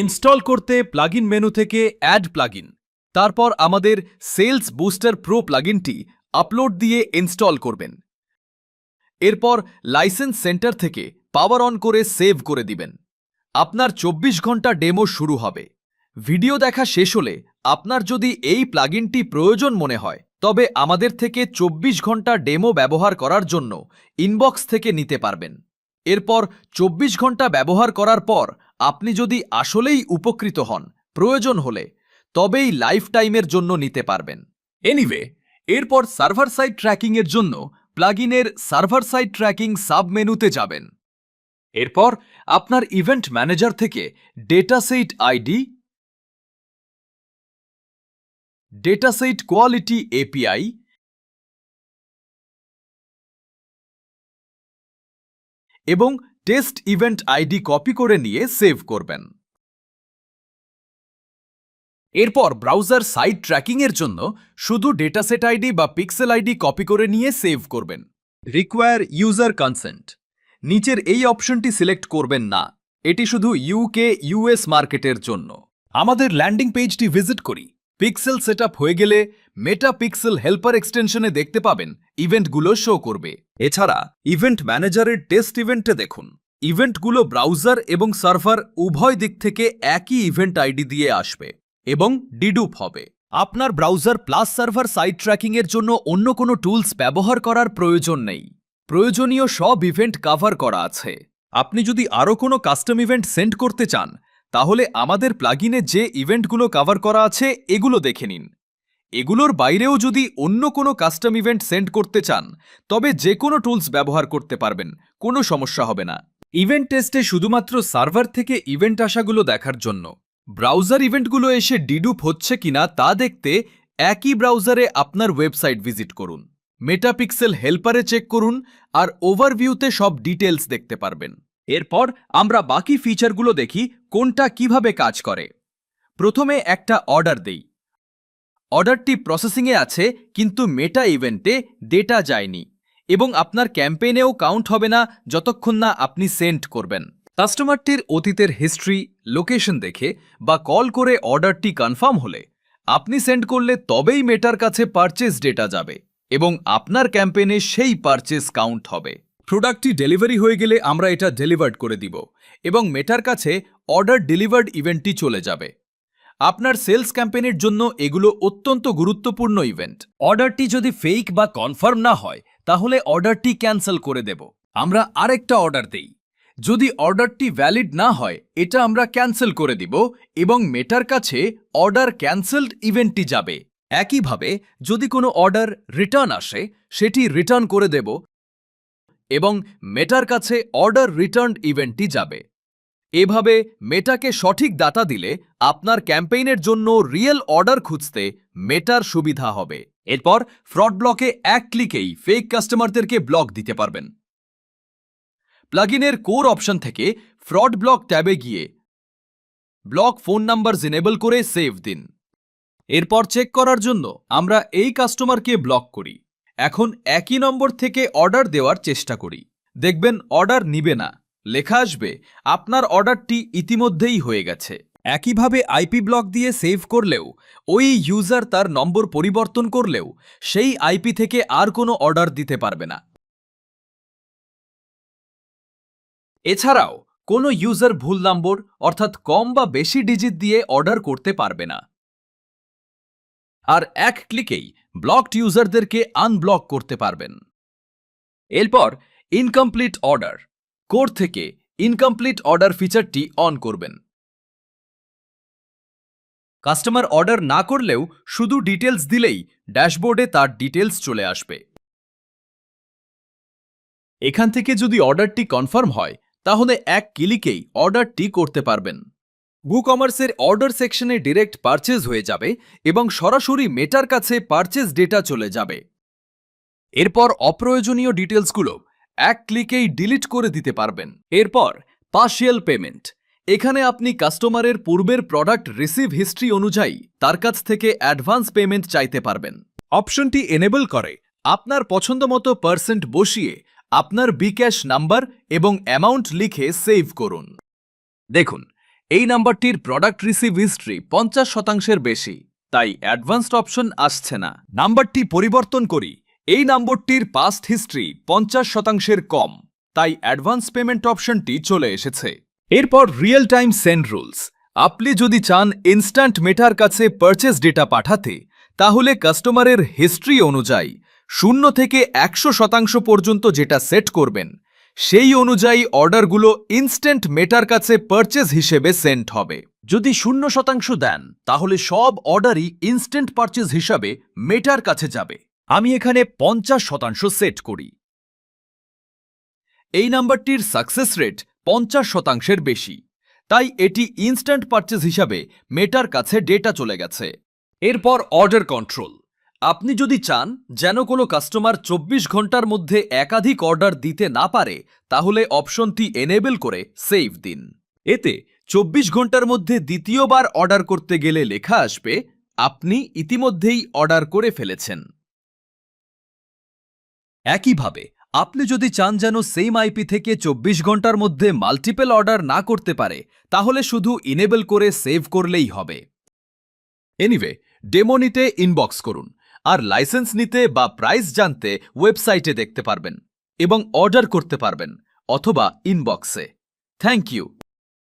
Install করতে plugin menu থেকে add plugin তারপর আমাদের সেলস বুস্টার প্রো প্লাগইনটি আপলোড দিয়ে ইনস্টল করবেন। এরপর লাইসেন্স সেন্টার থেকে পাওয়ার অন করে সেভ করে দিবেন। আপনার চব্বিশ ঘণ্টা ডেমো শুরু হবে। ভিডিও দেখা শেষ হলে আপনার যদি এই প্লাগইনটি প্রয়োজন মনে হয়, তবে আমাদের থেকে চব্বিশ ঘণ্টা ডেমো ব্যবহার করার জন্য ইনবক্স থেকে নিতে পারবেন। এরপর চব্বিশ ঘণ্টা ব্যবহার করার পর আপনি যদি আসলেই উপকৃত হন, প্রয়োজন হলে তবেই লাইফ টাইমের জন্য নিতে পারবেন। এনিওয়ে এরপর সার্ভার সাইড ট্র্যাকিংয়ের জন্য প্লাগইনের সার্ভার সাইড ট্র্যাকিং সাব মেনুতে যাবেন। এরপর আপনার ইভেন্ট ম্যানেজার থেকে data set ID data set quality API এবং টেস্ট ইভেন্ট আইডি কপি করে নিয়ে সেভ করবেন। এরপর ব্রাউজার সাইট ট্র্যাকিংয়ের জন্য শুধু ডেটাসেট আইডি বা পিক্সেল আইডি কপি করে নিয়ে সেভ করবেন। Require user consent. নিচের এই অপশনটি সিলেক্ট করবেন না। এটি শুধু ইউকে ইউএস মার্কেটের জন্য। আমাদের ল্যান্ডিং পেজটি ভিজিট করি। পিক্সেল সেট হয়ে গেলে মেটা পিক্সেল হেল্পার এক্সটেনশনে দেখতে পাবেন ইভেন্টগুলো শো করবে। এছাড়া ইভেন্ট ম্যানেজারের টেস্ট ইভেন্টে দেখুন। ইভেন্টগুলো ব্রাউজার এবং সার্ভার উভয় দিক থেকে একই ইভেন্ট আইডি দিয়ে আসবে এবং ডিডুপ হবে। আপনার ব্রাউজার প্লাস সার্ভার সাইট ট্র্যাকিংয়ের জন্য অন্য কোনো টুলস ব্যবহার করার প্রয়োজন নেই। প্রয়োজনীয় সব ইভেন্ট কভার করা আছে। আপনি যদি আরও কোনো কাস্টম ইভেন্ট সেন্ড করতে চান, তাহলে আমাদের প্লাগিনে যে ইভেন্টগুলো কভার করা আছে, এগুলো দেখে নিন। এগুলোর বাইরেও যদি অন্য কোনো কাস্টম ইভেন্ট সেন্ড করতে চান, তবে যে কোনো টুলস ব্যবহার করতে পারবেন, কোনো সমস্যা হবে না। ইভেন্ট টেস্টে শুধুমাত্র সার্ভার থেকে ইভেন্ট আসাগুলো দেখার জন্য। ব্রাউজার ইভেন্টগুলো এসে ডিডুপ হচ্ছে কিনা তা দেখতে একই ব্রাউজারে আপনার ওয়েবসাইট ভিজিট করুন। মেটাপিক্সেল হেল্পারে চেক করুন আর ওভারভিউতে সব ডিটেলস দেখতে পারবেন। এরপর আমরা বাকি ফিচারগুলো দেখি কোনটা কীভাবে কাজ করে। প্রথমে একটা অর্ডার দেই। অর্ডারটি প্রসেসিংয়ে আছে, কিন্তু মেটা ইভেন্টে ডেটা যায়নি এবং আপনার ক্যাম্পেইনেও কাউন্ট হবে না যতক্ষণ না আপনি সেন্ড করবেন। কাস্টমারটির অতীতের হিস্ট্রি লোকেশন দেখে বা কল করে অর্ডারটি কনফার্ম হলে আপনি সেন্ড করলে তবেই মেটার কাছে পারচেস ডেটা যাবে এবং আপনার ক্যাম্পেইনে সেই পারচেস কাউন্ট হবে। প্রোডাক্টটি ডেলিভারি হয়ে গেলে আমরা এটা ডেলিভার্ড করে দিব এবং মেটার কাছে অর্ডার ডেলিভার্ড ইভেন্টটি চলে যাবে। আপনার সেলস ক্যাম্পেনের জন্য এগুলো অত্যন্ত গুরুত্বপূর্ণ ইভেন্ট। অর্ডারটি যদি ফেক বা কনফার্ম না হয়, তাহলে অর্ডারটি ক্যান্সেল করে দেব। আমরা আরেকটা অর্ডার দেই। যদি অর্ডারটি ভ্যালিড না হয়, এটা আমরা ক্যান্সেল করে দিব এবং মেটার কাছে অর্ডার ক্যান্সেলড ইভেন্টটি যাবে। একইভাবে, যদি কোনো অর্ডার রিটার্ন আসে, সেটি রিটার্ন করে দেব এবং মেটার কাছে অর্ডার রিটার্ন ইভেন্টটি যাবে। এভাবে মেটাকে সঠিক ডাটা দিলে আপনার ক্যাম্পেইনের জন্য রিয়েল অর্ডার খুঁজতে মেটার সুবিধা হবে। এরপর ফ্রড ব্লকে এক ক্লিকেই ফেক কাস্টমারদেরকে ব্লক দিতে পারবেন। প্লাগইনের কোর অপশন থেকে ফ্রড ব্লক ট্যাবে গিয়ে ব্লক ফোন নাম্বার জেনেবল করে সেভ দিন। এরপর চেক করার জন্য আমরা এই কাস্টমারকে ব্লক করি। এখন একই নম্বর থেকে অর্ডার দেওয়ার চেষ্টা করি। দেখবেন অর্ডার নিবে না। লেখা আসবে, আপনার অর্ডারটি ইতিমধ্যেই হয়ে গেছে। একইভাবে আইপি ব্লক দিয়ে সেভ করলেও, ওই ইউজার তার নম্বর পরিবর্তন করলেও, সেই আইপি থেকে আর কোনো অর্ডার দিতে পারবে না। এছাড়াও, কোনো ইউজার ভুল নম্বর, অর্থাৎ কম বা বেশি ডিজিট দিয়ে অর্ডার করতে পারবে না। আর এক ক্লিকেই ব্লকড ইউজারদেরকে আনব্লক করতে পারবেন। এরপর, ইনকমপ্লিট অর্ডার। কোর থেকে ইনকমপ্লিট অর্ডার ফিচারটি অন করবেন। কাস্টমার অর্ডার না করলেও শুধু ডিটেলস দিলেই ড্যাশবোর্ডে তার ডিটেলস চলে আসবে। এখান থেকে যদি অর্ডারটি কনফার্ম হয়, তাহলে এক ক্লিকেই অর্ডারটি করতে পারবেন। বুকমার্সের অর্ডার সেকশনে ডিরেক্ট পারচেজ হয়ে যাবে এবং সরাসরি মেটার কাছে পারচেজ ডেটা চলে যাবে। এরপর অপ্রয়োজনীয় ডিটেলসগুলো এক ক্লিকেই ডিলিট করে দিতে পারবেন। এরপর পার্শিয়াল পেমেন্ট এখানে আপনি কাস্টমারের পূর্বের প্রোডাক্ট রিসিভ হিস্ট্রি অনুযায়ী তার কাছ থেকে অ্যাডভান্স পেমেন্ট চাইতে পারবেন। অপশনটি এনেবল করে আপনার পছন্দমতো পার্সেন্ট বসিয়ে আপনার বিক্যাশ নাম্বার এবং অ্যামাউন্ট লিখে সেভ করুন। দেখুন, এই নাম্বারটির প্রোডাক্ট রিসিভ হিস্ট্রি পঞ্চাশ শতাংশের বেশি, তাই অ্যাডভান্সড অপশন আসছে না। নাম্বারটি পরিবর্তন করি। এই নম্বরটির পাস্ট হিস্ট্রি পঞ্চাশ শতাংশের কম, তাই অ্যাডভান্স পেমেন্ট অপশনটি চলে এসেছে। এরপর রিয়েল টাইম সেন্ড রুলস আপনি যদি চান ইনস্ট্যান্ট মেটার কাছে পারচেস ডেটা পাঠাতে, তাহলে কাস্টমারের হিস্ট্রি অনুযায়ী শূন্য থেকে একশো শতাংশ পর্যন্ত যেটা সেট করবেন, সেই অনুযায়ী অর্ডারগুলো ইনস্ট্যান্ট মেটার কাছে পারচেস হিসেবে সেন্ড হবে। যদি শূন্য শতাংশ দেন, তাহলে সব অর্ডারই ইনস্ট্যান্ট পারচেস হিসাবে মেটার কাছে যাবে। আমি এখানে পঞ্চাশ শতাংশ সেট করি। এই নাম্বারটির সাকসেস রেট পঞ্চাশ শতাংশের বেশি। তাই এটি ইনস্ট্যান্ট পারচেস হিসাবে মেটার কাছে ডেটা চলে গেছে। এরপর অর্ডার কন্ট্রোল আপনি যদি চান যেন কোনো কাস্টমার চব্বিশ ঘণ্টার মধ্যে একাধিক অর্ডার দিতে না পারে, তাহলে অপশনটি এনেবল করে সেভ দিন। এতে চব্বিশ ঘণ্টার মধ্যে দ্বিতীয়বার অর্ডার করতে গেলে লেখা আসবে, আপনি ইতিমধ্যেই অর্ডার করে ফেলেছেন। একইভাবে, আপনি যদি চান যেন সেম আইপি থেকে চব্বিশ ঘণ্টার মধ্যে মাল্টিপল অর্ডার না করতে পারে, তাহলে শুধু ইনেবল করে সেভ করলেই হবে। এনিওয়ে ডেমো নিতে ইনবক্স করুন, আর লাইসেন্স নিতে বা প্রাইস জানতে ওয়েবসাইটে দেখতে পারবেন এবং অর্ডার করতে পারবেন, অথবা ইনবক্সে থ্যাংক ইউ